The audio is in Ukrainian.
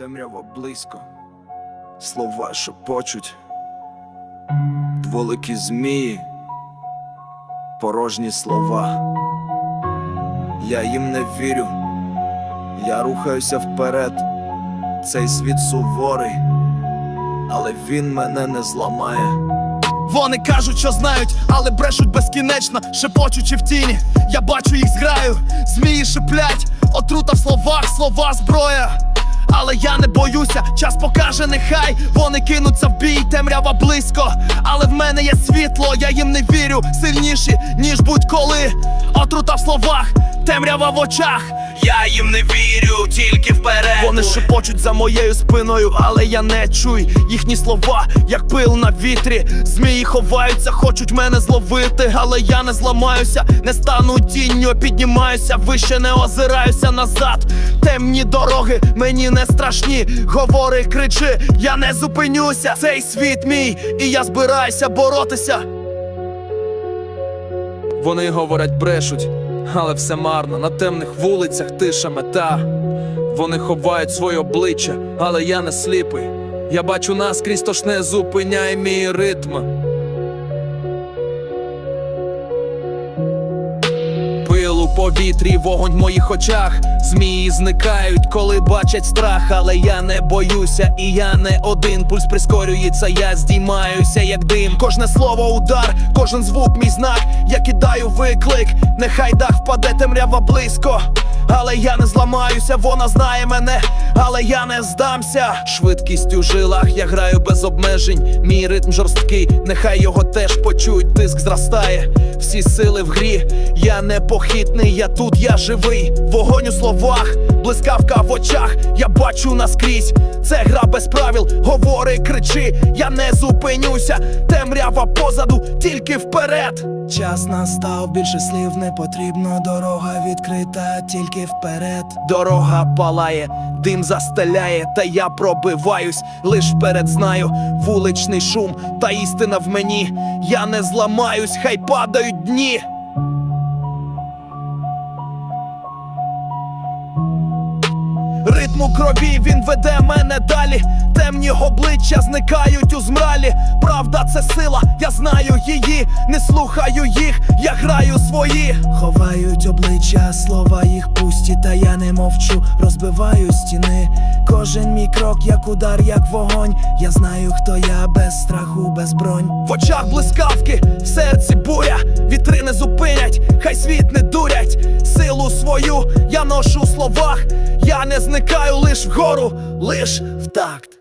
темрява близько, слова шепочуть, дволикі змії, порожні слова. Я їм не вірю, я рухаюся вперед. Цей світ суворий, але він мене не зламає. Вони кажуть, що знають, але брешуть безкінечно, шепочучи в тіні. Я бачу їх зграю, змії шиплять, отрута в словах, слова зброя. Але я не боюся, час покаже, нехай вони кинуться в бій, темрява близько. Але в мене є світло, я їм не вірю, сильніші, ніж будь-коли. Отрута в словах, темрява в очах. Я їм не вірю, тільки вперед. Вони шепочуть за моєю спиною, але я не чую їхні слова, як пил на вітрі. Змії ховаються, хочуть мене зловити, але я не зламаюся, не стану тінню, піднімаюся, вище не озираюся назад. Темні дороги мені не страшні. Говори, кричи, я не зупинюся. Цей світ мій, і я збираюся боротися. Вони говорять, брешуть, але все марно. На темних вулицях тиша мета. Вони ховають своє обличчя, але я не сліпий. Я бачу наскрізь, тож не зупиняй мій ритм. Повітрі, вогонь в моїх очах. Змії зникають, коли бачать страх, але я не боюся, і я не один. Пульс прискорюється, я здіймаюся, як дим. Кожне слово удар, кожен звук мій знак. Я кидаю виклик, нехай дах впаде темрява близько. Але я не зламаюся, вона знає мене, але я не здамся. Швидкість у жилах, я граю без обмежень. Мій ритм жорсткий, нехай його теж почують, тиск зростає. Всі сили в грі, я непохитний, я тут, я живий. Вогонь у словах, блискавка в очах, я бачу наскрізь. Це гра без правил, говори, кричи, я не зупинюся. Темрява позаду, тільки вперед. Час настав, більше слів не потрібно. Дорога відкрита, тільки вперед. Дорога палає, дим застеляє, та я пробиваюсь, лиш вперед знаю вуличний шум, та істина в мені. Я не зламаюсь, хай падають дні. Ритм крові він веде мене далі. Темні обличчя зникають у змралі. Правда, це сила, я знаю її, не слухаю їх, я граю свої. Ховають обличчя, слова їх пусті, та я не мовчу, розбиваю стіни. Кожен мій крок, як удар, як вогонь. Я знаю, хто я без страху, без бронь. В очах блискавки, в серці словах, я не зникаю лиш вгору, лиш в такт.